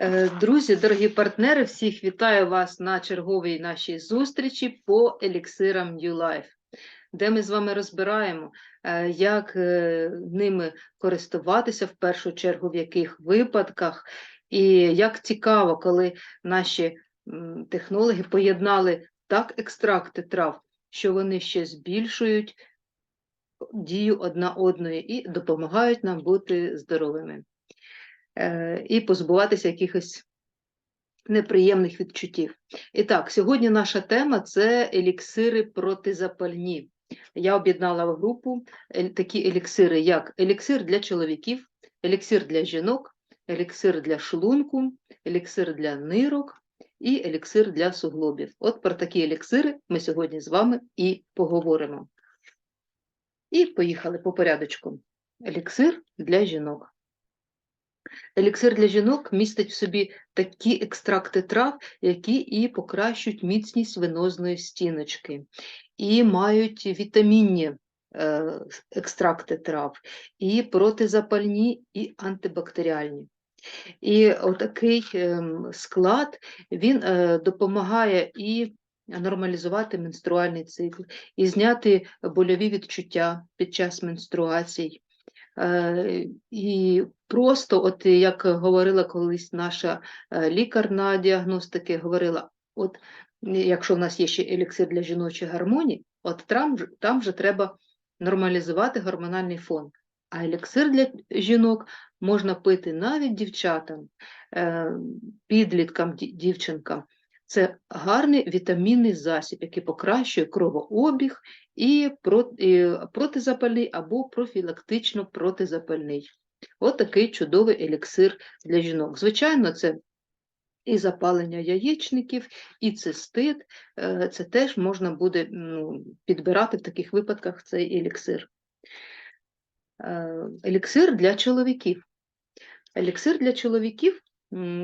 Е, Друзі, дорогі партнери, всіх вітаю вас на черговій нашій зустрічі по еліксирам New Life, де ми з вами розбираємо, е, як е, ними користуватися в першу чергу, в яких випадках, і як цікаво, коли наші технологи поєднали так екстракти трав, що вони ще збільшують дію одна одної і допомагають нам бути здоровими і позбуватися якихось неприємних відчуттів. І так, сьогодні наша тема це еліксири протизапальні. Я об'єднала в групу такі еліксири, як еліксир для чоловіків, еліксир для жінок, еліксир для шлунку, еліксир для нирок і еліксир для суглобів. От про такі еліксири ми сьогодні з вами і поговоримо. І поїхали по порядочку. Еліксир для жінок. Еліксир для жінок містить в собі такі екстракти трав, які і покращують міцність венозної стіночки, і мають вітамінні е, екстракти трав, і протизапальні, і антибактеріальні. І отакий ем, склад він е, допомагає і нормалізувати менструальний цикл, і зняти больові відчуття під час менструацій. Е, І просто, от як говорила колись наша е, лікар на діагностики, говорила: от якщо в нас є ще еліксир для жіночої гармонії, от там, там вже треба нормалізувати гормональний фон. А еліксир для жінок можна пити навіть дівчатам, е, підліткам, дівчинкам. Це гарний вітамінний засіб, який покращує кровообіг і протизапальний або профілактично протизапальний. От такий чудовий еліксир для жінок. Звичайно, це і запалення яєчників, і цистит. е, Це теж можна буде ну, підбирати в таких випадках цей еліксир. Е, Еліксир для чоловіків. Еліксир для чоловіків.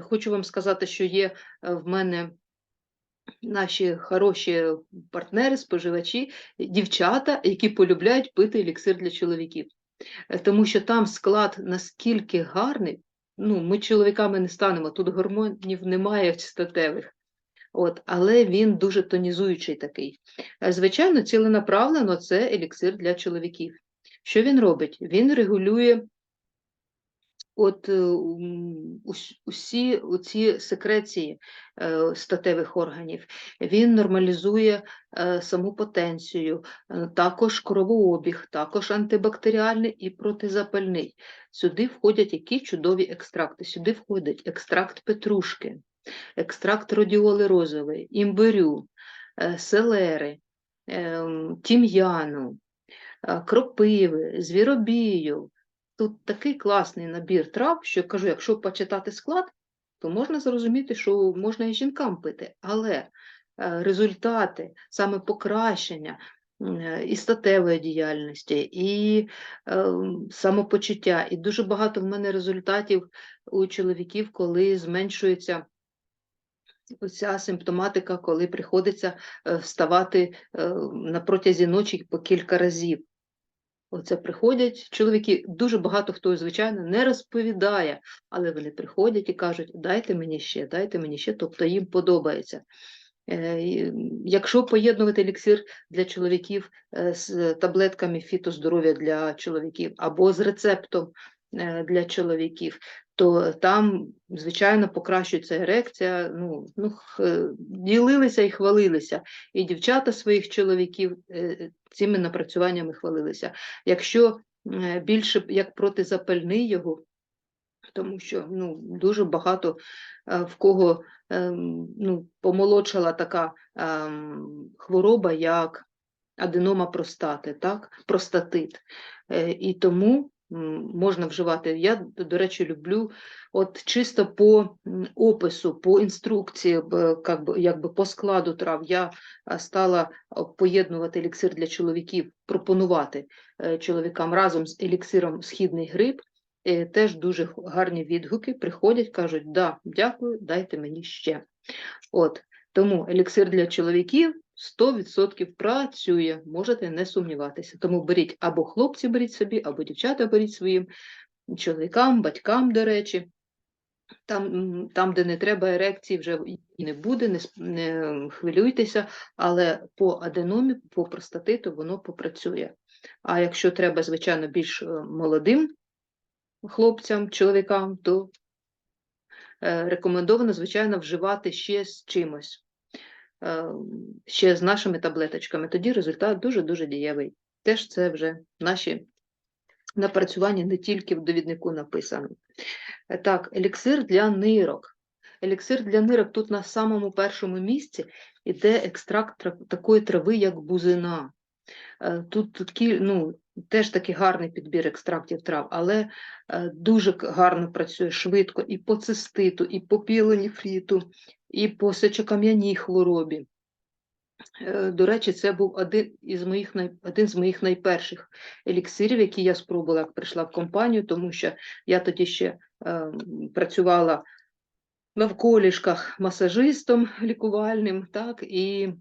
Хочу вам сказати, що є е, в мене наші хороші партнери, споживачі, дівчата, які полюбляють пити еліксир для чоловіків. Е, Тому що там склад наскільки гарний, ну, ми чоловіками не станемо, тут гормонів немає статевих. От, але він дуже тонізуючий такий. Е, Звичайно, ціленаправлено це еліксир для чоловіків. Що він робить? Він регулює от, е, усі ці секреції е, статевих органів. Він нормалізує е, саму потенцію, також кровообіг, також антибактеріальний і протизапальний. Сюди входять які чудові екстракти. Сюди входить екстракт петрушки, екстракт радіоли розової, імбирю, селери, ем, тім'яну, кропиви, звіробію. Тут такий класний набір трав, що кажу, якщо почитати склад, то можна зрозуміти, що можна і жінкам пити, але е, результати, саме покращення е, і статевої діяльності, і ем, самопочуття, і дуже багато в мене результатів у чоловіків, коли зменшується оця симптоматика, коли приходиться е, вставати е, на протязі ночі по кілька разів. Оце приходять чоловіки, дуже багато хто, звичайно, не розповідає, але вони приходять і кажуть, дайте мені ще, дайте мені ще, тобто їм подобається. Е, Якщо поєднувати еліксир для чоловіків е, з таблетками фітоздоров'я для чоловіків або з рецептом е, для чоловіків, то там, звичайно, покращується ерекція. Ну, ну, ділилися і хвалилися. І дівчата своїх чоловіків е, цими напрацюваннями хвалилися. Якщо е, більше як протизапальний його, тому що ну, дуже багато е, в кого ем, ну, помолодшала така ем, хвороба, як аденома простати, так? простатит. Е, І тому можна вживати. Я, до речі, люблю от чисто по опису, по інструкції, б- как би, якби по складу трав. Я стала поєднувати еліксир для чоловіків, пропонувати е, чоловікам разом з еліксиром східний гриб. Е, Теж дуже гарні відгуки приходять, кажуть, да, дякую, дайте мені ще. От, тому еліксир для чоловіків 100% працює, можете не сумніватися. Тому беріть або хлопці беріть собі, або дівчата беріть своїм чоловікам, батькам, до речі. Там, там, де не треба ерекції, вже не буде, не, не хвилюйтеся, але по аденомі, по простатиту воно попрацює. А якщо треба, звичайно, більш е, молодим хлопцям, чоловікам, то е, рекомендовано, звичайно, вживати ще з чимось, ще з нашими таблеточками. Тоді результат дуже-дуже дієвий. Теж це вже наші напрацювання не тільки в довіднику написано. Е, Так, еліксир для нирок. Еліксир для нирок тут на самому першому місці іде екстракт такої трави, як бузина. Е, Тут ну, теж такий гарний підбір екстрактів трав, але е, дуже гарно працює швидко і по циститу, і по піленіфріту, і по сечокам'яній хворобі. Е, До речі, це був один із моїх один з моїх найперших еліксирів, які я спробувала, як прийшла в компанію, тому що я тоді ще е, працювала навколішках масажистом лікувальним, так, і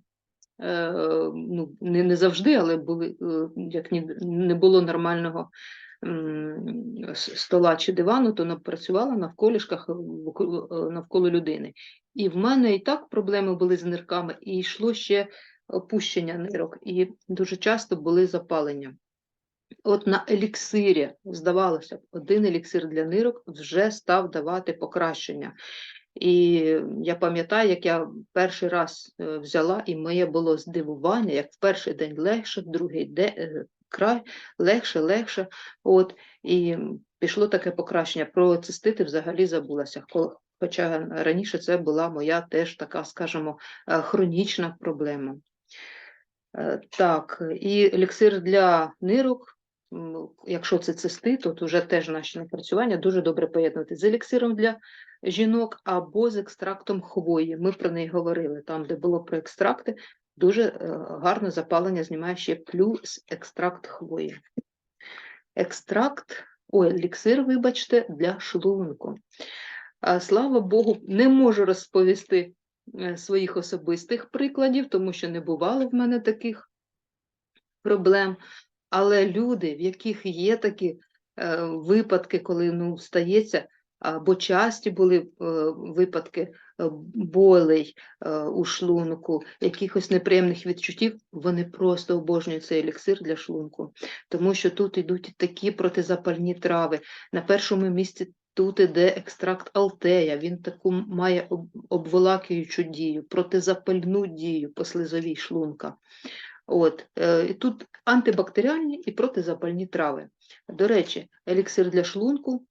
е, ну, не, не завжди, але були, е, як ні, не було нормального стола чи дивану, то працювала навколішках е, навколо людини. І в мене і так проблеми були з нирками, і йшло ще опущення нирок, і дуже часто були запалення. От на еліксирі, здавалося б, один еліксир для нирок вже став давати покращення. І я пам'ятаю, як я перший раз е, взяла, і моє було здивування, як в перший день легше, в другий день край легше, легше. От, і пішло таке покращення. Про цистити взагалі забулася. Хоча раніше це була моя теж така, скажімо, е, хронічна проблема. Е, Так, і еліксир для нирок, якщо це цисти, то вже теж наші напрацювання дуже добре поєднувати з еліксиром для жінок або з екстрактом хвої. Ми про неї говорили, там, де було про екстракти, дуже е, гарно запалення знімає ще плюс екстракт хвої. Екстракт, ой, еліксир, вибачте, для шлунку. Слава Богу, не можу розповісти е, своїх особистих прикладів, тому що не бувало в мене таких проблем. Але люди, в яких є такі е, випадки, коли ну, стається, або часті були е, випадки болей у шлунку, якихось неприємних відчуттів, вони просто обожнюють цей еліксир для шлунку, тому що тут йдуть такі протизапальні трави. На першому місці тут іде екстракт алтея, він таку має об- обволакуючу дію, протизапальну дію по слизовій шлунка. От, е, і тут антибактеріальні і протизапальні трави. До речі, еліксир для шлунку,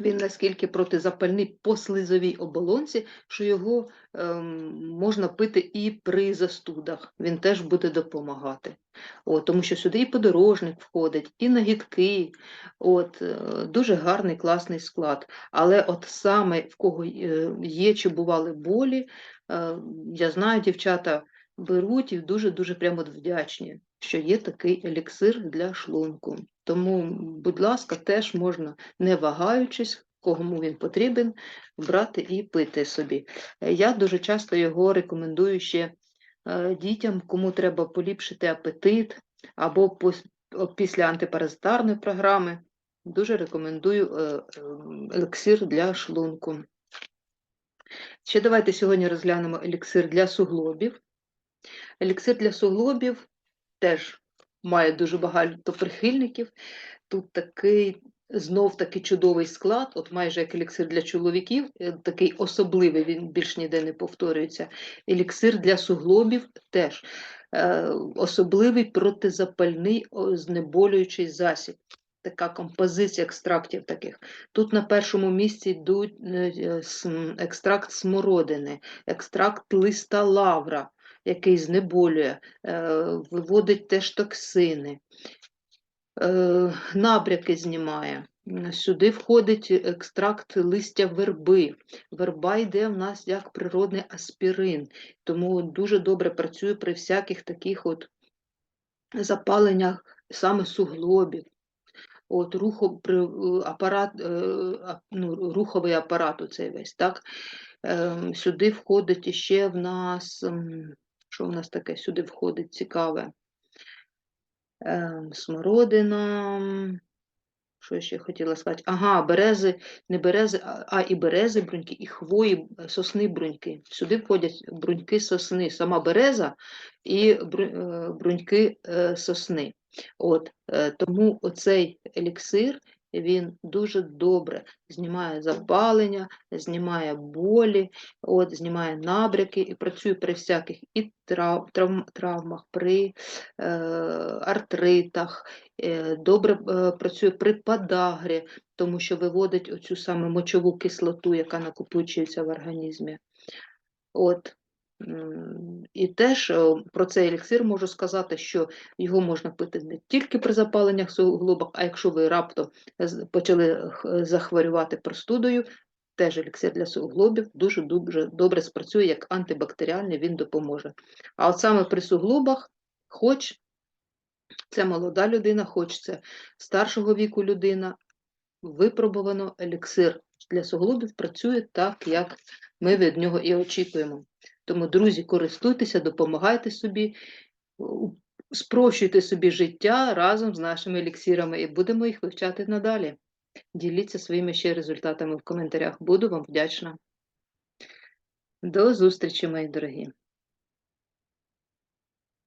він наскільки протизапальний по слизовій оболонці, що його ем, можна пити і при застудах. Він теж буде допомагати. От, тому що сюди і подорожник входить, і нагідки. От, е, дуже гарний, класний склад. Але от саме в кого е, є чи бували болі, е, я знаю, дівчата беруть і дуже-дуже прямо вдячні, що є такий еліксир для шлунку. Тому, будь ласка, теж можна, не вагаючись, кому він потрібен, брати і пити собі. Е, Я дуже часто його рекомендую ще е, дітям, кому треба поліпшити апетит, або після антипаразитарної програми. Дуже рекомендую е, ем, еліксир для шлунку. Ще давайте сьогодні розглянемо еліксир для суглобів. Еліксир для суглобів теж має дуже багато прихильників. Тут такий знов таки чудовий склад, от майже як еліксир для чоловіків, е, такий особливий, він більш ніде не повторюється. Еліксир для суглобів теж е, особливий протизапальний знеболюючий засіб. Така композиція екстрактів таких. Тут на першому місці йдуть е, екстракт смородини, екстракт листа лавра, який знеболює, е, виводить теж токсини, е, набряки знімає. Сюди входить екстракт листя верби. Верба йде в нас як природний аспірин, тому дуже добре працює при всяких таких от запаленнях саме суглобів. От рухо, апарат, е, ну, руховий апарат оцей весь, так? Ем, Сюди входить іще в нас, що в нас таке сюди входить цікаве? Ем, Смородина, Що ще хотіла сказати? Ага, берези, не берези, а, і берези бруньки, і хвої, е, сосни бруньки. Сюди входять бруньки сосни, сама береза і е, бруньки е, сосни. От, тому оцей еліксир він дуже добре знімає запалення, знімає болі, от, знімає набряки і працює при всяких і трав, травм, травмах, при е, артритах, е, добре е, працює при подагрі, тому що виводить оцю саме мочову кислоту, яка накопичується в організмі. От. І теж про цей еліксир можу сказати, що його можна пити не тільки при запаленнях суглобах, а якщо ви раптом почали захворювати простудою, теж еліксир для суглобів дуже дуже добре спрацює як антибактеріальний, він допоможе. А от саме при суглобах, хоч це молода людина, хоч це старшого віку людина, випробувано еліксир для суглобів працює так, як ми від нього і очікуємо. Тому, друзі, користуйтеся, допомагайте собі, спрощуйте собі життя разом з нашими еліксірами і будемо їх вивчати надалі. Діліться своїми ще результатами в коментарях. Буду вам вдячна. До зустрічі, мої дорогі!